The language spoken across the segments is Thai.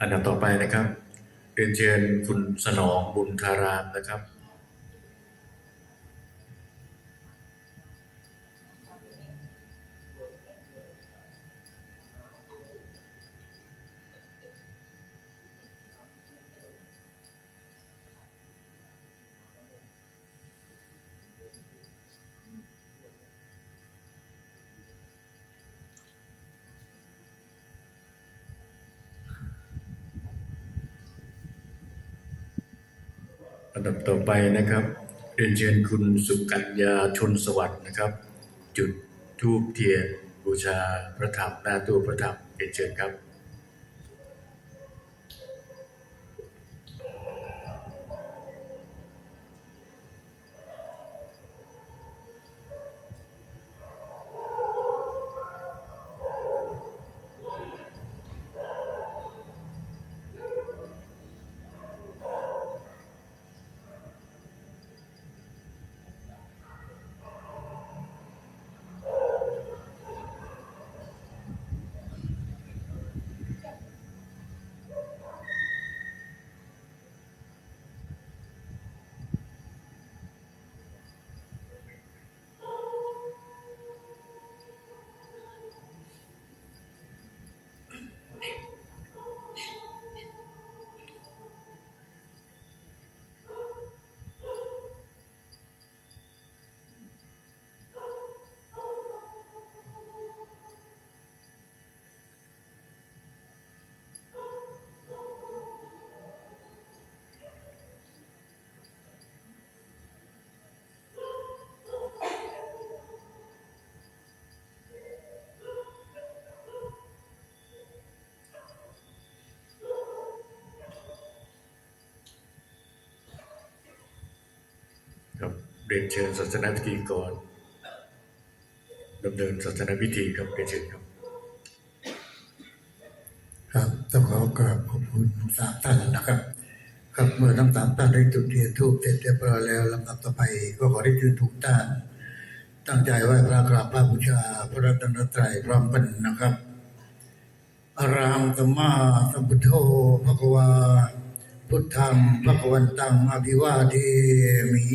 อันดับต่อไปนะครับเรียนเชิญคุณสนองบุญธารามนะครับ ดับต่อไปนะครับเรียนเชิญคุณสุกัญญาชนสวัสดิ์นะครับ จุดทูบเทียนบูชาพระธรรมหน้าตู้พระธรรมเรียนเชิญครับ เรียนเชิญศาสนาพิธีกรดำเนินศาสนาพิธีครับเรียนเชิญครับ ครับต้องขอกราบขอบคุณทั้งสามท่านนะครับ ครับเมื่อทั้งสามท่านได้จุดเทียนทูบเสร็จเรียบร้อยแล้วลำดับต่อไปก็ขอได้ชื่นทุกท่านตั้งใจไหว้พระกราบพระบูชาพระรัตนตรัยพร้อมกันนะครับ อารามสมมาสัมพุทโธภควาพุทธังภควันตังอภิวาเทมิ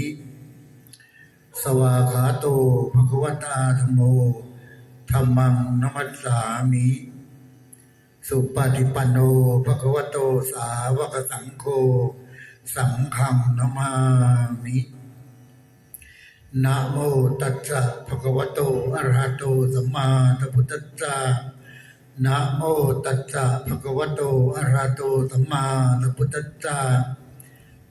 สวาขาโตภควตาธรรมโมธรรมังนมัสสามิ สุปฏิปันโนภควโตสาวกสังโฆสังฆังนมามินะโมตัสสะภะคะวะโตอะระหะโตสัมมาสัมพุทธัสสะนะโมตัสสะภะคะวะโตอะระหะโตสัมมาสัมพุทธัสสะ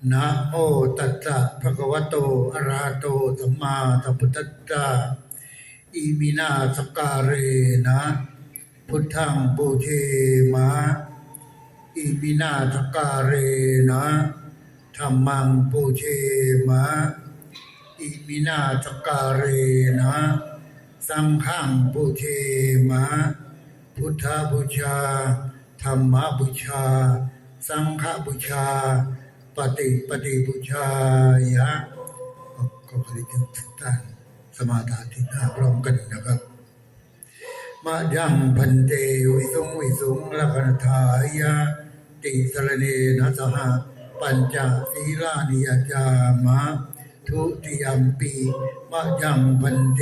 นะโมตัสสะภะคะวะโตอะระหะโตสัมมาสัมพุทธัสสะอิมินาสกการเรนะ พุทธังบูเชมาอิมินาทการเรนะธรรมังบูเชมาอิมินาทการเรนะ สังฆังบูเชมาพุทธบูชาธรรมบูชา สังฆบูชา ปฏิปฏิบูชายะก็ขอให้ทุกท่าสมาทานที่หน้าพร้อมกันนะครับมายังพันเตวิสุงวิสุงลักนทายะติสรเนนะสหปัญจศีลานิยจามะทุติยมปีมายังพันเต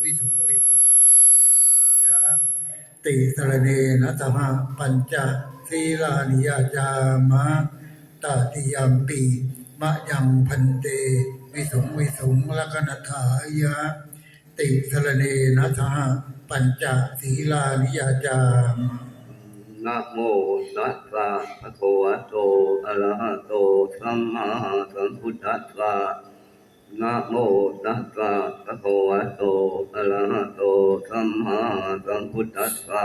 วิสุงวิสุงลักนทายะติสรเนนะสหปัญจศีลานิยจามะ ตติยามปีมายังพันเตวิสุงวิสุงลักนทายะ ติสรเนนะทหปัญจศีลานิยาจามนะโมตัสสะภะคะวะโตอะระหะโตสัมมาสัมพุทธัสสะนะโมตัสสะภะคะวะโตอะระหะโตสัมมาสัมพุทธัสสะ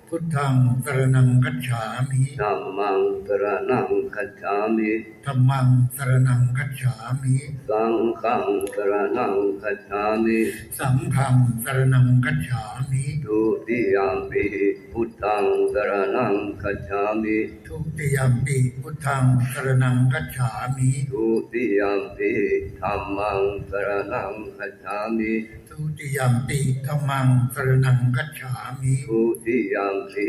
พุทธังสรณังคัจฉามิธัมมังสรณังคัจฉามิธัมมังสรณังคัจฉามิสังฆังสรณังคัจฉามิสังฆังสรณังคัจฉามิทุติยามปิพุทธังสรณังคัจฉามิทุติยมปิพุทธังสรณังคัจฉามิทุติยามปิธัมมังสรณังคัจฉามิ ทุติยมปิธัมมังสรณังคัจฉามิทุติยามปิ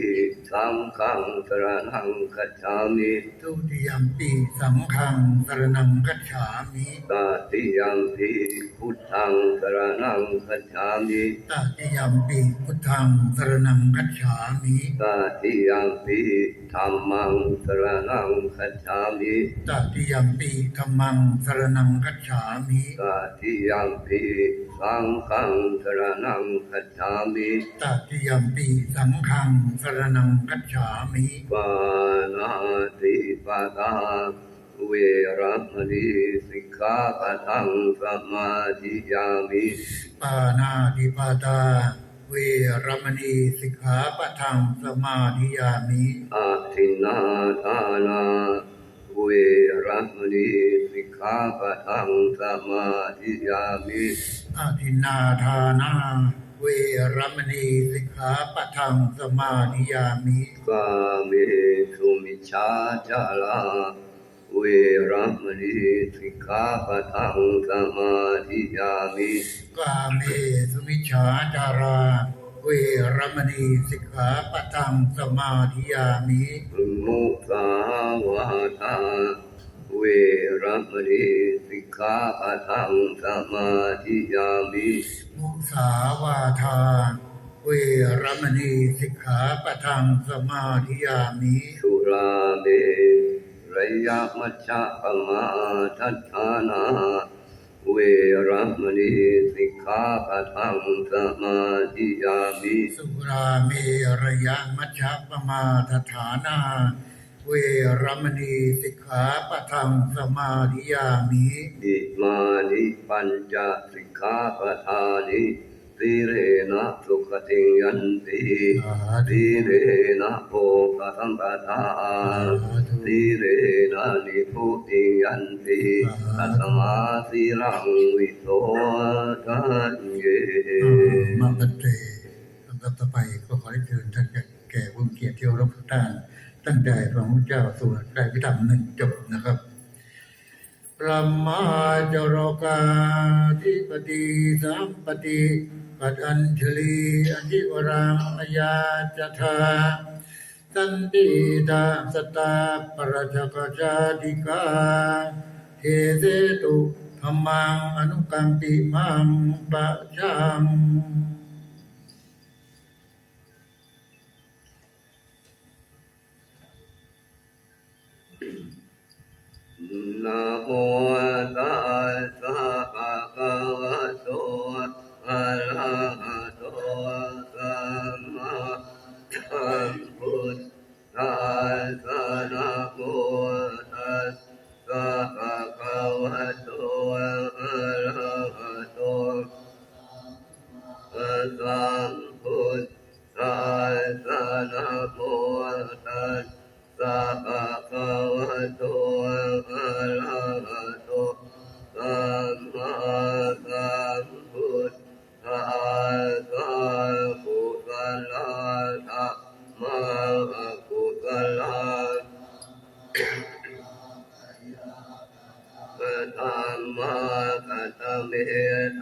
สังฆังสรณังคัจฉามิทุติยมปิสังฆังสรณังคัจฉามิตติยามปิพุทธังสรณังคัจฉามิตติยมปิพุทธังสรณังคัจฉามิตติยามปิ ธัมมังสรณังคัจฉามิตติยมปิธัมมังสรณังคัจฉามิตติยามปิสังฆังสรณังคัจฉามิตติยมปิสังฆังสรณังคัจฉามิปานาติปาตาเวรมณีสิกขาปะทังสมาธิยามิปานาติปาตา เวรมณีสิกขาปะทังสมาธิยามิอาทินนาทานาเวรมณีสิกขาปะทังสมาธิยามิอาทินนาทานาเวรมณีสิกขาปะทังสมาธิยามิกาเมสุมิชฌาจารา เวรมณีสิกขาปะทังสมาธิยามิกาเมสุมิชฌาจาราเวรมณีสิกขาปะทังสมาธิยามิมุสาวาทาเวรมณีสิกขาปะทังสมาธิยามิมุสาวาทาเวรมณีสิกขาปะทังสมาธิยามิสุราเม ระยะมัชฌะปมาทัฏฐานาเวรมณีสิกขาปะทังสมาธิยามิสุราเมระยะมัชฌะปมาทฐานา เวรมณีสิกขาปะทังสมาธิยามิอิมานิปัญจสิกขาปะทานิ สีเรนะสุขติยันติสีเรนะโภคสัมปทาสีเรนะนิพุติยันติตัสมาสีรังวิโสทันเยมาบันเตลำดับต่อไปก็ขอได้เชิญท่านแก่ผู้มีเกียรติที่เคารพทุกท่านตั้งใจฟังพระเจ้าสวดได้พิธรรมหนึ่งจบนะครับพระมาจารกาธิปติสัมปติ ปัจอัญชลีอธิวรังอายาจทาสันติตาสตาปรชกชาติกาเทเสตุธรรมังอนุกัมปิมังปะชังนะโมตัสสะภะคะวะโต ระหะโตสัมมาสัมพุทธัสสะนะโมตัสสะภะคะวะโต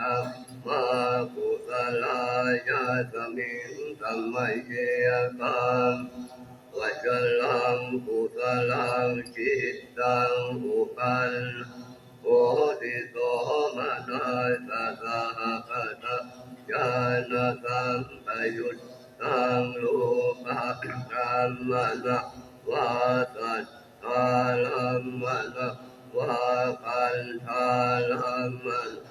ธรรมากุศลายาสมิงสัมมัยเยกังวัจลังกุศลังจิตตังอุปันโอติโสมนาสสะหะกะตะญาณสัมปยุตตังโลภะธรรมะนะวาสัตตาลัมมะนะวาคันธาลัมมะละ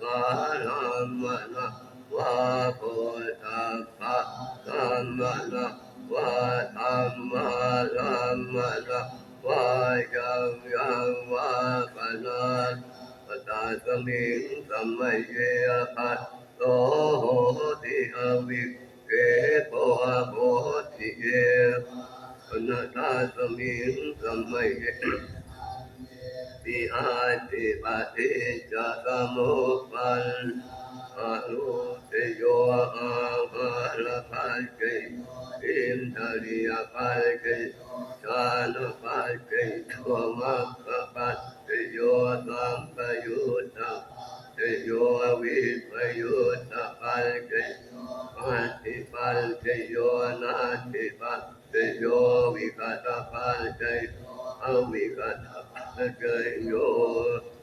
สารมณะวะปุตตะปะสัมมณะวะธรรมะสัมมณะวะยังยังวะปะนัสปะตาสมิงสัมมเยปัสโสโหติอวิเกโปหะโหติเยปะนัสสมิงสัมมเย ปิอาติปฏิจจโมปันอนุเตโยอาภารภัยเกอินทริยาภัยเกชาลภัยเกโทมัคปัสเตโยตัมปยุตตาเตโยวิปยุตตาภัยเกปันติภัยเกโยนาติปันเตโยวิกัตภัยเกอวิกัต ภัส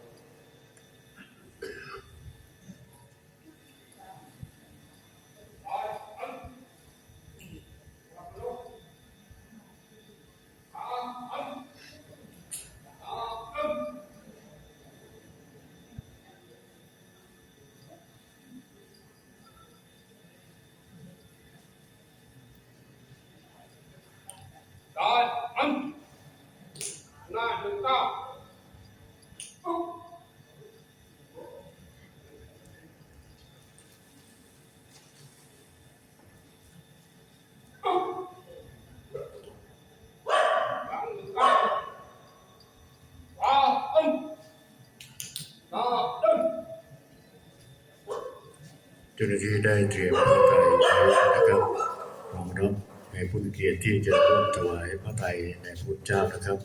เจ้าหน้าที่ได้เตรียมผ้าไตรไว้นะครับรองรับในผู้เกียรติที่จะร่วมถวายผ้าไตรในพระพุทธเจ้านะครับ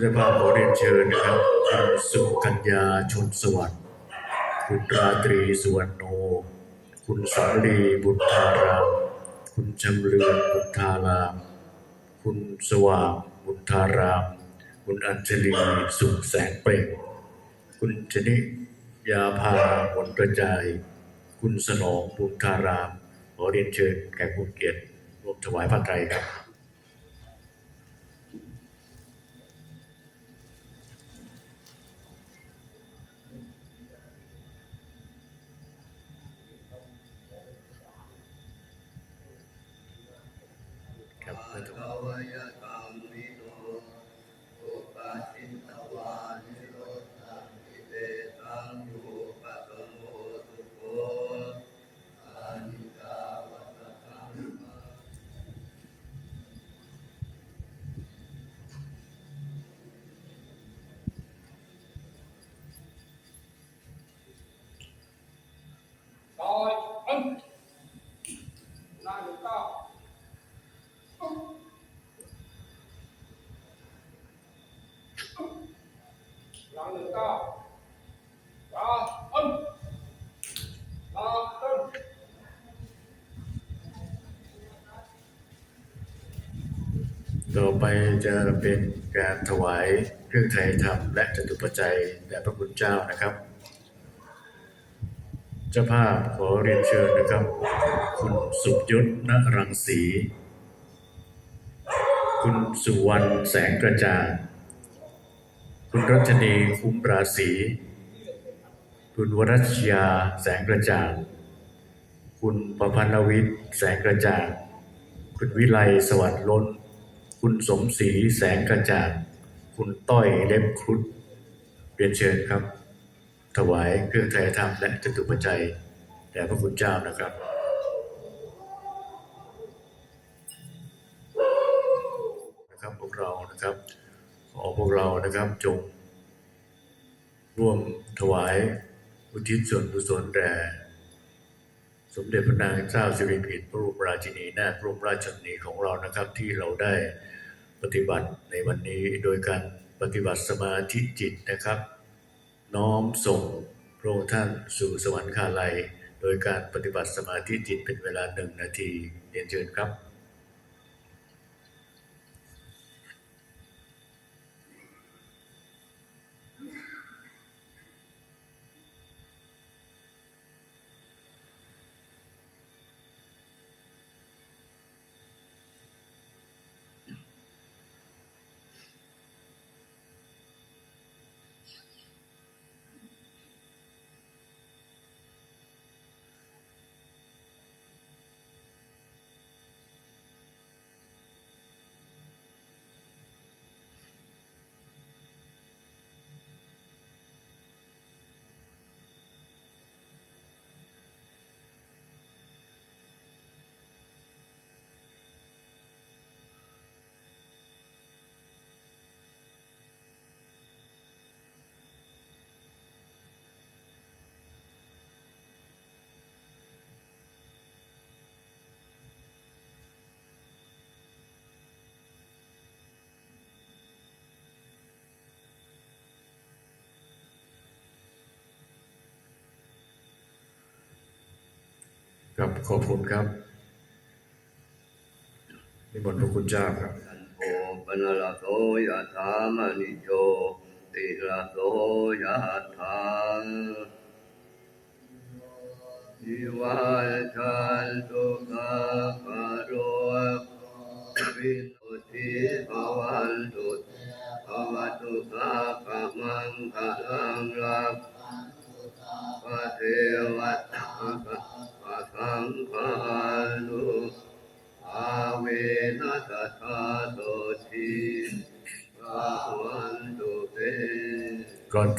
ด้วยภาพขอเรียนเชิญนะครับคุณสุกัญญาชนสวัสดิ์คุณราตรีสุวรรณโน คุณสาลีบุตราราม คุณจำเรืองบุตราราม คุณสว่างบุตราราม คุณอัญชลีสุขแสงเปล่ง คุณชนิ ยาภาผลกระจาย คุณสนองบุญธารามขอเรียนเชิญแขกผู้เกียรติรวมถวายพระไตรครับ หลังหนึ่งเก้าตาอันตาอันต่อไปจะเป็นการถวายเครื่องไทยธรรมและจตุปัจจัยแด่พระคุณเจ้านะครับ เจ้าภาพขอเรียนเชิญนะครับ คุณสุยศณรังสี คุณสุวรรณแสงกระจ่าง คุณรัชนีคุ้มราศีคุณวรัชยาแสงกระจ่าง คุณประพันธวิทย์แสงกระจ่าง คุณวิไลสวัสดิ์ล้น คุณสมศรีแสงกระจ่าง คุณต้อยเล็บครุฑเรียนเชิญครับ ถวายเครื่องไทยธรรมและจตุปัจจัยแด่พระคุณเจ้านะครับนะครับพวกเรานะครับ ขอพวกเรานะครับจง ร่วมถวายอุทิศส่วนกุศลแด่สมเด็จพระนางเจ้าสิริกิติ์พระบรมราชินีนาถพระบรมราชชนนีของเรานะครับ ที่เราได้ปฏิบัติในวันนี้โดยการปฏิบัติสมาธิจิตนะครับ น้อมส่งพระองค์ท่านสู่สวรรคาลัย โดยการปฏิบัติสมาธิจิตเป็นเวลาหนึ่งนาทีเรียนเชิญครับ ครับ ขอบคุณครับนิมนต์พระคุณเจ้าครับโอปนลาโสยะธามนิโยติลาโสยะธา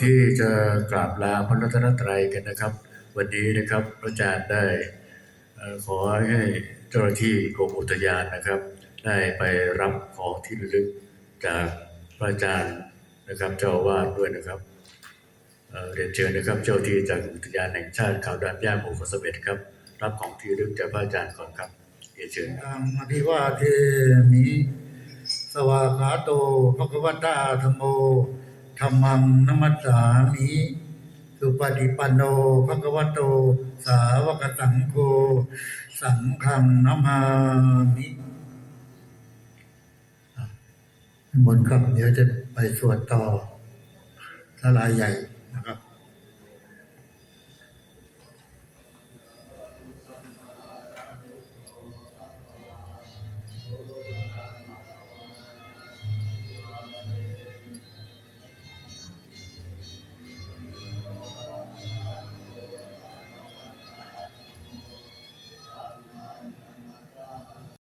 ที่จะกราบลาพระรัตนตรัยกันนะครับ วันนี้นะครับพระอาจารย์ได้ขอให้เจ้าหน้าที่กรมอุทยานนะครับ ได้ไปรับของที่ระลึกจากพระอาจารย์นะครับ เจ้าวาสด้วยนะครับเรียนเชิญนะครับ เจ้าที่จากอุทยานแห่งชาติเขาดานย่าหมู่เกษเบ็ดครับ รับของที่ระลึกจากพระอาจารย์ก่อนครับเรียนเชิญอภิวาเทมิสวากาโตภควตาธรรมโม ธรรมังนมัสสามิสุปฏิปันโนภควโต สาวกสังโฆสังฆังนมามิมนครับเดี๋ยวจะไปสวดต่อสลายใหญ่